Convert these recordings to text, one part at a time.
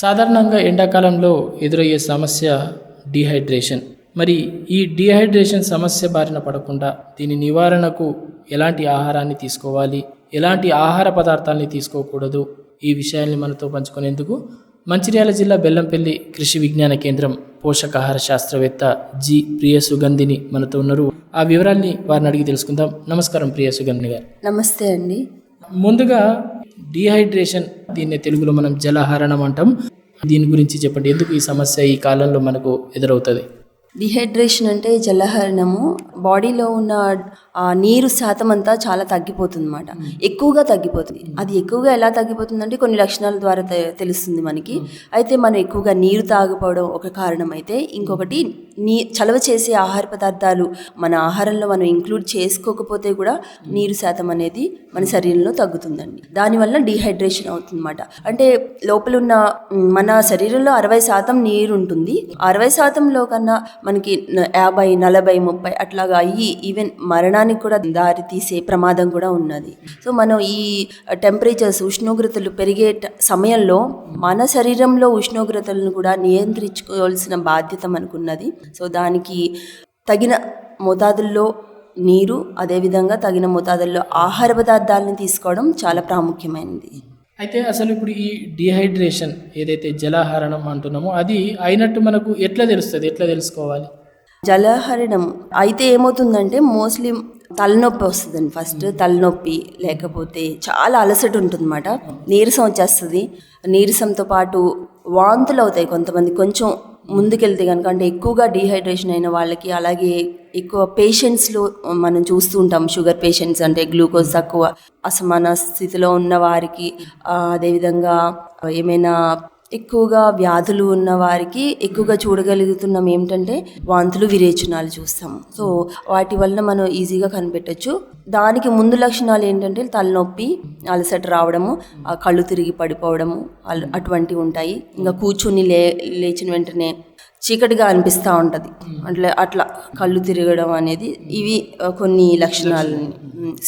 సాధారణంగా ఎండాకాలంలో ఎదురయ్యే సమస్య డీహైడ్రేషన్. మరి ఈ డీహైడ్రేషన్ సమస్య బారిన పడకుండా దీని నివారణకు ఎలాంటి ఆహారాన్ని తీసుకోవాలి? ఎలాంటి ఆహార పదార్థాలని తీసుకోకూడదు? ఈ విషయాల్ని మనతో పంచుకునేందుకు మంచిర్యాల జిల్లా బెల్లంపల్లి కృషి విజ్ఞాన కేంద్రం పోషకాహార శాస్త్రవేత్త జి ప్రియ సుగంధిని మనతో ఉన్నారు. ఆ వివరాల్ని వారిని అడిగి తెలుసుకుందాం. నమస్కారం ప్రియ సుగంధిని గారు. నమస్తే అండి. ముందుగా డీహైడ్రేషన్ దీన్ని తెలుగులో మనం జలహరణం అంటాం. దీని గురించి చెప్పండి. ఎందుకు ఈ సమస్య ఈ కాలంలో మనకు ఎదురవుతుంది? డిహైడ్రేషన్ అంటే జలహరణము. బాడీలో ఉన్న నీరు శాతం అంతా చాలా తగ్గిపోతుంది అనమాట ఎక్కువగా తగ్గిపోతుంది. అది ఎక్కువగా ఎలా తగ్గిపోతుందంటే కొన్ని లక్షణాల ద్వారా తెలుస్తుంది మనకి. అయితే మనం ఎక్కువగా నీరు తాగకపోవడం ఒక కారణం అయితే ఇంకొకటి నీ చలవ చేసే ఆహార పదార్థాలు మన ఆహారంలో మనం ఇంక్లూడ్ చేసుకోకపోతే కూడా నీరు శాతం అనేది మన శరీరంలో తగ్గుతుందండి. దానివల్ల డీహైడ్రేషన్ అవుతుందన్నమాట. అంటే లోపల ఉన్న మన శరీరంలో అరవై శాతం నీరు ఉంటుంది. అరవై శాతంలో కన్నా మనకి యాభై నలభై ముప్పై అట్లాగా అయ్యి ఈవెన్ మరణానికి కూడా దారి తీసే ప్రమాదం కూడా ఉన్నది. సో మనం ఈ టెంపరేచర్స్ ఉష్ణోగ్రతలు పెరిగే సమయంలో మన శరీరంలో ఉష్ణోగ్రతలను కూడా నియంత్రించుకోవాల్సిన బాధ్యత మనకున్నది. సో దానికి తగిన మోతాదుల్లో నీరు అదేవిధంగా తగిన మోతాదుల్లో ఆహార పదార్థాలను తీసుకోవడం చాలా ప్రాముఖ్యమైనది. అయితే అసలు ఇప్పుడు ఈ డిహైడ్రేషన్ ఏదైతే జలహరణం అంటున్నామో అది అయినట్టు మనకు ఎట్లా తెలుస్తుంది? ఎట్లా తెలుసుకోవాలి? జలహరణం. అయితే ఏమవుతుందంటే మోస్ట్లీ తలనొప్పి వస్తుందండి. ఫస్ట్ తలనొప్పి లేకపోతే చాలా అలసట ఉంటుందన్నమాట. నీరసం వచ్చేస్తుంది. నీరసంతో పాటు వాంతులు అవుతాయి కొంతమంది. కొంచెం ముందుకెళ్తే కనుక అంటే ఎక్కువగా డీహైడ్రేషన్ అయిన వాళ్ళకి అలాగే ఎక్కువ పేషెంట్స్లో మనం చూస్తూ ఉంటాం. షుగర్ పేషెంట్స్ అంటే గ్లూకోజ్ తక్కువ. అసమాన స్థితిలో ఉన్న వారికి అదేవిధంగా ఏమైనా ఎక్కువగా వ్యాధులు ఉన్న వారికి ఎక్కువగా చూడగలుగుతున్నాం ఏమిటంటే వాంతులు విరేచనాలు చూస్తాం. సో వాటి వలన మనం ఈజీగా కనిపెట్టచ్చు. దానికి ముందు లక్షణాలు ఏంటంటే తలనొప్పి అలసట రావడము కళ్ళు తిరిగి పడిపోవడము అటువంటివి ఉంటాయి. ఇంకా కూర్చుని లే లేచిన వెంటనే చీకటిగా అనిపిస్తూ ఉంటుంది. అట్లా అట్లా కళ్ళు తిరగడం అనేది ఇవి కొన్ని లక్షణాలు.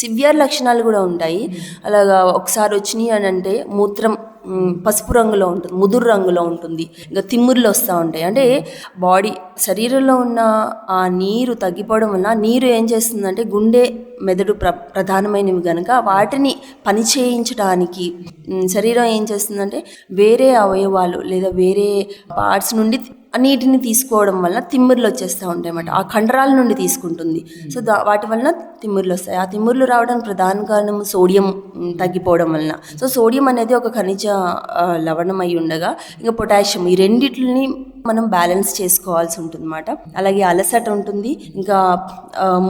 సివియర్ లక్షణాలు కూడా ఉంటాయి. అలాగా ఒకసారి వచ్చినాయి అని అంటే మూత్రం పసుపు రంగులో ఉంటుంది ముదురు రంగులో ఉంటుంది. ఇంకా తిమ్ముర్లు వస్తూ ఉంటాయి. అంటే బాడీ శరీరంలో ఉన్న ఆ నీరు తగ్గిపోవడం వల్ల నీరు ఏం చేస్తుందంటే గుండె మెదడు ప్ర ప్రధానమైనవి కనుక వాటిని పని చేయించడానికి శరీరం ఏం చేస్తుందంటే వేరే అవయవాలు లేదా వేరే పార్ట్స్ నుండి నీటిని తీసుకోవడం వల్ల తిమ్మిర్లు వచ్చేస్తూ ఉంటాయి అన్నమాట ఆ కండరాల నుండి తీసుకుంటుంది. సో దా వాటి వలన తిమ్మిర్లు వస్తాయి. ఆ తిమ్మిర్లు రావడానికి ప్రధాన కారణం సోడియం తగ్గిపోవడం వలన. సో సోడియం అనేది ఒక ఖనిజ లవణం అయి ఉండగా ఇంకా పొటాషియం ఈ రెండిటిని మనం బ్యాలెన్స్ చేసుకోవాల్సి ఉంటుంది అనమాట అలాగే అలసట ఉంటుంది. ఇంకా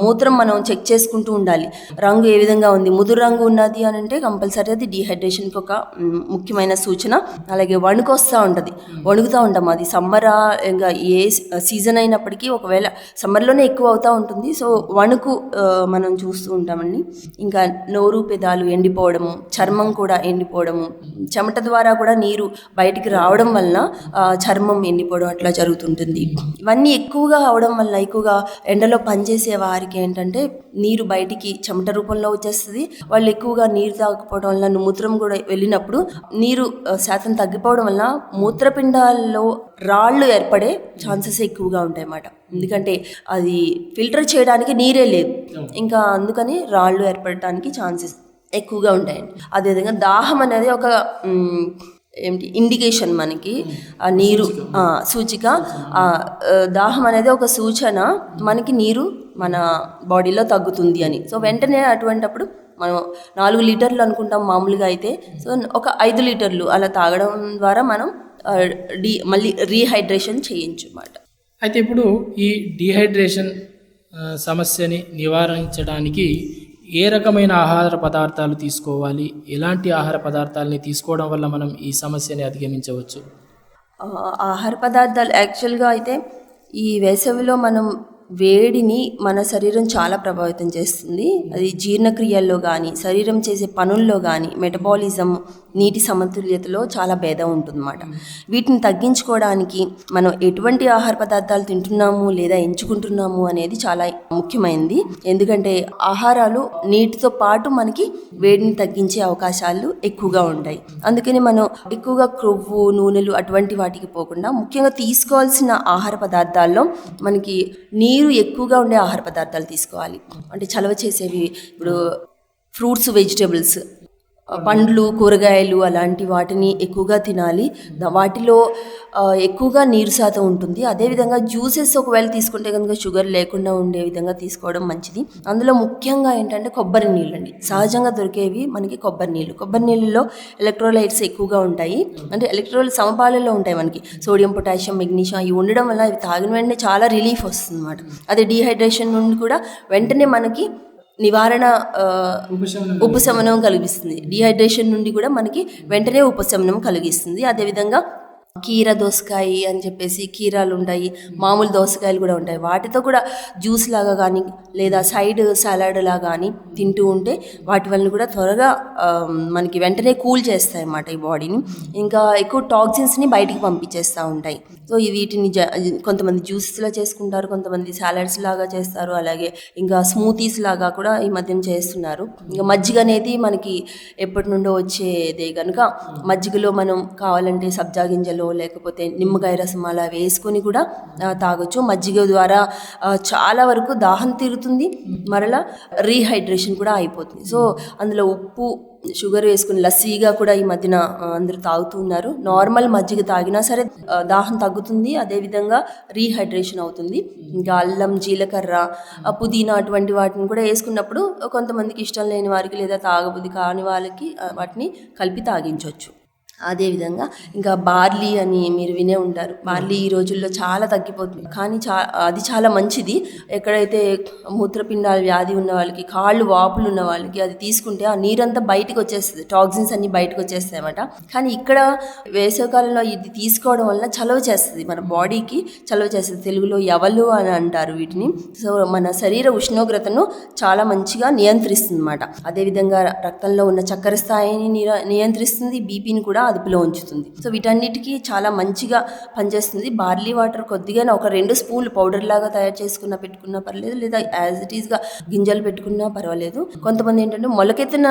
మూత్రం మనం చెక్ చేసుకుంటూ ఉండాలి. రంగు ఏ విధంగా ఉంది? ముదురు రంగు ఉన్నది అని అంటే కంపల్సరీ అది డిహైడ్రేషన్కి ఒక ముఖ్యమైన సూచన. అలాగే వణుకు వస్తూ ఉంటుంది. వణుకుతూ ఉంటాం అది. సమ్మర్ ఇంకా ఏ సీజన్ అయినప్పటికీ ఒకవేళ సమ్మర్లోనే ఎక్కువ అవుతూ ఉంటుంది. సో వణుకు మనం చూస్తూ ఉంటామండి. ఇంకా నోరు పెదాలు ఎండిపోవడము చర్మం కూడా ఎండిపోవడము చెమట ద్వారా కూడా నీరు బయటికి రావడం వలన చర్మం ఎండిపోవడం అట్లా జరుగుతుంటుంది. ఇవన్నీ ఎక్కువగా అవడం వల్ల ఎక్కువగా ఎండలో పనిచేసే వారికి ఏంటంటే నీరు బయటికి చెమట రూపంలో వచ్చేస్తుంది. వాళ్ళు ఎక్కువగా నీరు తాగకపోవడం వల్ల మూత్రం కూడా వెళ్ళినప్పుడు నీరు శాతం తగ్గిపోవడం వల్ల మూత్రపిండాల్లో రాళ్ళు ఏర్పడే ఛాన్సెస్ ఎక్కువగా ఉంటాయి అన్నమాట ఎందుకంటే అది ఫిల్టర్ చేయడానికి నీరే లేదు. ఇంకా అందుకని రాళ్ళు ఏర్పడటానికి ఛాన్సెస్ ఎక్కువగా ఉంటాయండి. అదేవిధంగా దాహం అనేది ఒక ఏంటి ఇండికేషన్ మనకి. ఆ నీరు సూచిక. దాహం అనేది ఒక సూచన. మనకి నీరు మన బాడీలో తగ్గుతుంది అని. సో వెంటనే అటువంటప్పుడు మనం నాలుగు లీటర్లు అనుకుంటాం మామూలుగా అయితే. సో ఒక ఐదు లీటర్లు అలా తాగడం ద్వారా మనం డీ మళ్ళీ రీహైడ్రేషన్ చేయొచ్చు అన్నమాట అయితే ఇప్పుడు ఈ డిహైడ్రేషన్ సమస్యని నివారించడానికి ఏ రకమైన ఆహార పదార్థాలు తీసుకోవాలి? ఎలాంటి ఆహార పదార్థాలని తీసుకోవడం వల్ల మనం ఈ సమస్యని అధిగమించవచ్చు? ఆహార పదార్థాలు యాక్చువల్గా అయితే ఈ వేసవిలో మనం వేడిని మన శరీరం చాలా ప్రభావితం చేస్తుంది. అది జీర్ణక్రియల్లో కానీ శరీరం చేసే పనుల్లో కానీ మెటబాలిజం నీటి సమతుల్యతలో చాలా భేదం ఉంటుందన్నమాట. వీటిని తగ్గించుకోవడానికి మనం ఎటువంటి ఆహార పదార్థాలు తింటున్నాము లేదా ఎంచుకుంటున్నాము అనేది చాలా ముఖ్యమైనది ఎందుకంటే ఆహారాలు నీటితో పాటు మనకి వేడిని తగ్గించే అవకాశాలు ఎక్కువగా ఉంటాయి. అందుకని మనం ఎక్కువగా క్రొవ్వు నూనెలు అటువంటి వాటికి పోకుండా ముఖ్యంగా తీసుకోవాల్సిన ఆహార పదార్థాల్లో మనకి నీరు ఎక్కువగా ఉండే ఆహార పదార్థాలు తీసుకోవాలి. అంటే చలవ చేసేవి ఇప్పుడు ఫ్రూట్స్ వెజిటేబుల్స్ పండ్లు కూరగాయలు అలాంటి వాటిని ఎక్కువగా తినాలి. వాటిలో ఎక్కువగా నీరు శాతం ఉంటుంది. అదేవిధంగా జ్యూసెస్ ఒకవేళ తీసుకుంటే కనుక షుగర్ లేకుండా ఉండే విధంగా తీసుకోవడం మంచిది. అందులో ముఖ్యంగా ఏంటంటే కొబ్బరి నీళ్ళు అండి సహజంగా దొరికేవి మనకి కొబ్బరి నీళ్ళు. కొబ్బరి నీళ్ళలో ఎలక్ట్రోలైట్స్ ఎక్కువగా ఉంటాయి. అంటే ఎలక్ట్రోల్ సమపాలలో ఉంటాయి మనకి. సోడియం పొటాషియం మెగ్నీషియం ఇవి ఉండడం వల్ల ఇవి తాగిన వెంటనే చాలా రిలీఫ్ వస్తుంది అన్నమాట అదే డీహైడ్రేషన్ నుండి కూడా వెంటనే మనకి నివారణ ఉపశమనం కలిగిస్తుంది. డిహైడ్రేషన్ నుండి కూడా మనకి వెంటనే ఉపశమనం కలిగిస్తుంది. అదేవిధంగా కీర దోసకాయ అని చెప్పేసి కీరాలు ఉంటాయి మామూలు దోసకాయలు కూడా ఉంటాయి. వాటితో కూడా జ్యూస్ లాగా కానీ లేదా సైడ్ సలాడ్ లాగా కానీ తింటూ ఉంటే వాటి వలన కూడా త్వరగా మనకి వెంటనే కూల్ చేస్తాయి అన్నమాట ఈ బాడీని. ఇంకా ఎక్కువ టాక్సిన్స్ని బయటికి పంపించేస్తూ ఉంటాయి. సో వీటిని జ కొంతమంది జ్యూసెస్లా చేసుకుంటారు కొంతమంది సాలడ్స్ లాగా చేస్తారు అలాగే ఇంకా స్మూతీస్ లాగా కూడా ఈ మధ్యన చేస్తున్నారు. ఇంకా మజ్జిగ అనేది మనకి ఎప్పటి నుండో వచ్చేదే కనుక మజ్జిగలో మనం కావాలంటే సబ్జా గింజలు లేకపోతే నిమ్మకాయ రసం అలా వేసుకొని కూడా తాగొచ్చు. మజ్జిగ ద్వారా చాలా వరకు దాహం తీరుతుంది. మరలా రీహైడ్రేషన్ కూడా అయిపోతుంది. సో అందులో ఉప్పు షుగర్ వేసుకుని లస్సీగా కూడా ఈ మధ్యన అందరూ తాగుతూ ఉన్నారు. నార్మల్ మజ్జిగ తాగినా సరే దాహం తగ్గుతుంది. అదేవిధంగా రీహైడ్రేషన్ అవుతుంది. ఇంకా అల్లం జీలకర్ర పుదీనా అటువంటి వాటిని కూడా వేసుకున్నప్పుడు కొంతమందికి ఇష్టం లేని వారికి లేదా తాగబుద్ధి కాని వాళ్ళకి వాటిని కలిపి తాగించవచ్చు అదేవిధంగా ఇంకా బార్లీ అని మీరు వినే ఉంటారు. బార్లీ ఈ రోజుల్లో చాలా తగ్గిపోతుంది. కానీ చా అది చాలా మంచిది. ఎక్కడైతే మూత్రపిండాల వ్యాధి ఉన్న వాళ్ళకి కాళ్ళు వాపులు ఉన్న వాళ్ళకి అది తీసుకుంటే ఆ నీరంతా బయటకు వచ్చేస్తుంది. టాక్సిన్స్ అన్ని బయటకు వచ్చేస్తాయి అన్నమాట కానీ ఇక్కడ వేసవికాలంలో ఇది తీసుకోవడం వల్ల చలవ చేస్తుంది. మన బాడీకి చలవ చేస్తుంది. తెలుగులో ఎవలు అని అంటారు వీటిని. సో మన శరీర ఉష్ణోగ్రతను చాలా మంచిగా నియంత్రిస్తుంది అనమాట అదేవిధంగా రక్తంలో ఉన్న చక్కెర స్థాయిని నియంత్రిస్తుంది. బీపీని కూడా అదుపులో ఉంచుతుంది. సో వీటన్నిటికీ చాలా మంచిగా పనిచేస్తుంది. బార్లీ వాటర్ కొద్దిగా ఒక రెండు స్పూన్లు పౌడర్ లాగా తయారు చేసుకున్న పెట్టుకున్నా పర్లేదు లేదా యాజ్ ఇట్ ఈస్గా గింజలు పెట్టుకున్నా పర్వాలేదు. కొంతమంది ఏంటంటే మొలకెత్తిన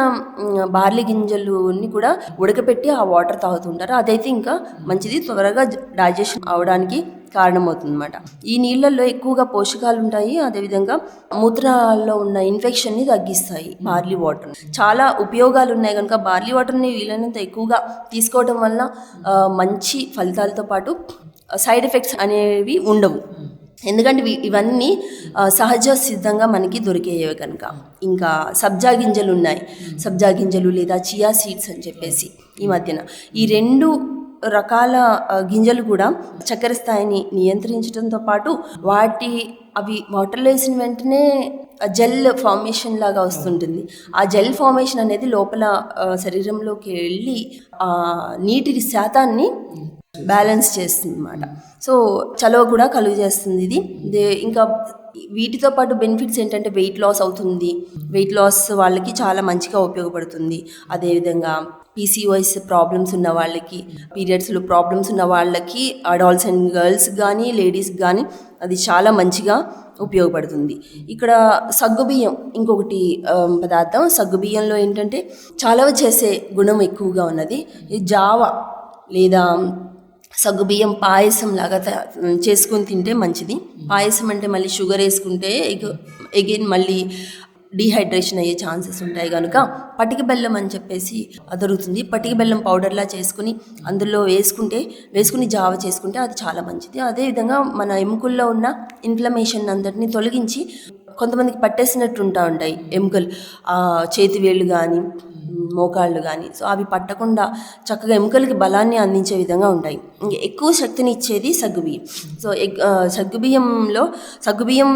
బార్లీ గింజలుని కూడా ఉడకపెట్టి ఆ వాటర్ తాగుతుంటారు. అదైతే ఇంకా మంచిది. త్వరగా డైజెషన్ అవడానికి కారణమవుతుందన్నమాట. ఈ నీళ్ళల్లో ఎక్కువగా పోషకాలు ఉంటాయి అదేవిధంగా మూత్రాల్లో ఉన్న ఇన్ఫెక్షన్ని తగ్గిస్తాయి బార్లీ వాటర్. చాలా ఉపయోగాలు ఉన్నాయి కనుక బార్లీ వాటర్ని వీలైనంత ఎక్కువగా తీసుకోవడం వలన మంచి ఫలితాలతో పాటు సైడ్ ఎఫెక్ట్స్ అనేవి ఉండవు. ఎందుకంటే ఇవన్నీ సహజ సిద్ధంగా మనకి దొరికేవి కనుక ఇంకా సబ్జా గింజలు ఉన్నాయి సబ్జా గింజలు లేదా చియా సీడ్స్ అని చెప్పేసి ఈ మధ్యన. ఈ రెండు రకాల గింజలు కూడా చక్కెర స్థాయిని నియంత్రించడంతో పాటు వాటి అవి వాటర్లో వేసిన వెంటనే జెల్ ఫార్మేషన్ లాగా వస్తుంటుంది. ఆ జెల్ ఫార్మేషన్ అనేది లోపల శరీరంలోకి వెళ్ళి ఆ నీటి శాతాన్ని బ్యాలెన్స్ చేస్తుంది అనమాట సో చలవ కూడా కలుగు చేస్తుంది ఇది. దే- ఇంకా వీటితో పాటు బెనిఫిట్స్ ఏంటంటే వెయిట్ లాస్ అవుతుంది. వెయిట్ లాస్ వాళ్ళకి చాలా మంచిగా ఉపయోగపడుతుంది. అదేవిధంగా పీసీఓఎస్ ప్రాబ్లమ్స్ ఉన్న వాళ్ళకి పీరియడ్స్లో ప్రాబ్లమ్స్ ఉన్న వాళ్ళకి అడాల్ట్స్ అండ్ గర్ల్స్ కానీ లేడీస్ కానీ అది చాలా మంచిగా ఉపయోగపడుతుంది. ఇక్కడ సగ్గుబియ్యం ఇంకొకటి పదార్థం. సగ్గుబియ్యంలో ఏంటంటే చలవ చేసే గుణం ఎక్కువగా ఉన్నది. ఈ జావ లేదా సగ్గుబియ్యం పాయసం లాగా చేసుకొని తింటే మంచిది. పాయసం అంటే మళ్ళీ షుగర్ వేసుకుంటే ఎగైన్ మళ్ళీ డీహైడ్రేషన్ అయ్యే ఛాన్సెస్ ఉంటాయి కనుక పటిక బెల్లం అని చెప్పేసి దొరుకుతుంది పటిక బెల్లం పౌడర్లా చేసుకుని అందులో వేసుకుంటే వేసుకుని జావ చేసుకుంటే అది చాలా మంచిది. అదేవిధంగా మన ఎముకల్లో ఉన్న ఇన్ఫ్లమేషన్ అందరినీ తొలగించి కొంతమందికి పట్టేసినట్టు ఉంటా ఉంటాయి. ఎముకలు చేతి వేళ్ళు కానీ మోకాళ్ళు కానీ సో అవి పట్టకుండా చక్కగా ఎముకలకి బలాన్ని అందించే విధంగా ఉంటాయి. ఎక్కువ శక్తిని ఇచ్చేది సగ్గుబియ్యం సో ఎగ్ సగ్గుబియ్యంలో సగ్గుబియ్యం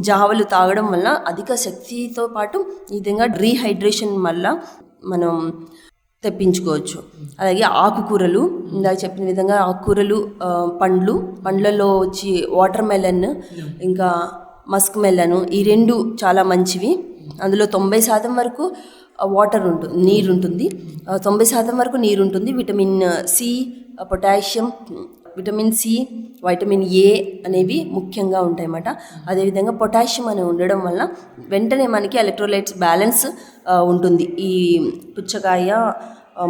జావలు తాగడం వల్ల అధిక శక్తితో పాటు ఈ విధంగా రీహైడ్రేషన్ వల్ల మనం తెప్పించుకోవచ్చు. అలాగే ఆకుకూరలు ఇందాక చెప్పిన విధంగా ఆకుకూరలు పండ్లు పండ్లలో వచ్చి వాటర్ మెలన్ ఇంకా మస్క్ మెలను ఈ రెండు చాలా మంచివి. అందులో తొంభై శాతం వరకు వాటర్ ఉంటుంది నీరు ఉంటుంది తొంభై శాతం వరకు నీరు ఉంటుంది vitamin C potassium vitamin C vitamin A అనేవి ముఖ్యంగా ఉంటాయన్నమాట. అదేవిధంగా పొటాషియం అని ఉండడం వల్ల వెంటనే మనకి ఎలక్ట్రోలైట్స్ బ్యాలెన్స్ ఉంటుంది. ఈ పుచ్చకాయ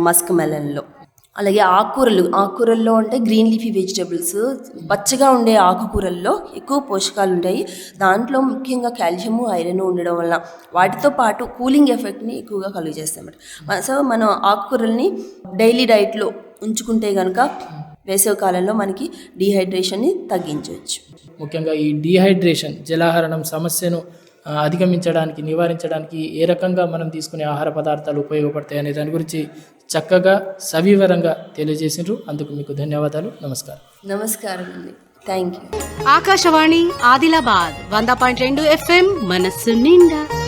మస్క్ మెలన్లో అలాగే ఆకుకూరలు ఆకుకూరల్లో అంటే గ్రీన్ లీఫీ వెజిటబుల్స్ పచ్చగా ఉండే ఆకుకూరల్లో ఎక్కువ పోషకాలు ఉంటాయి. దాంట్లో ముఖ్యంగా కాల్షియము ఐరన్ ఉండడం వల్ల వాటితో పాటు కూలింగ్ ఎఫెక్ట్ని ఎక్కువగా కలుగజేస్తాయి సో మనం ఆకుకూరల్ని డైలీ డైట్లో ఉంచుకుంటే కనుక వేసవి కాలంలో మనకి డీహైడ్రేషన్ని తగ్గించవచ్చు. ముఖ్యంగా ఈ డీహైడ్రేషన్ జలాహరణం సమస్యను అధిగమించడానికి నివారించడానికి ఏ రకంగా మనం తీసుకునే ఆహార పదార్థాలు ఉపయోగపడతాయి అనే దాని గురించి చక్కగా సవివరంగా తెలియజేసినారు అందుకు మీకు ధన్యవాదాలు. నమస్కారం. నమస్కారం అండి. థ్యాంక్ యూ ఆకాశవాణి ఆదిలాబాద్ వంద పాయింట్ రెండు ఎఫ్ఎం మనస్సు నిండా.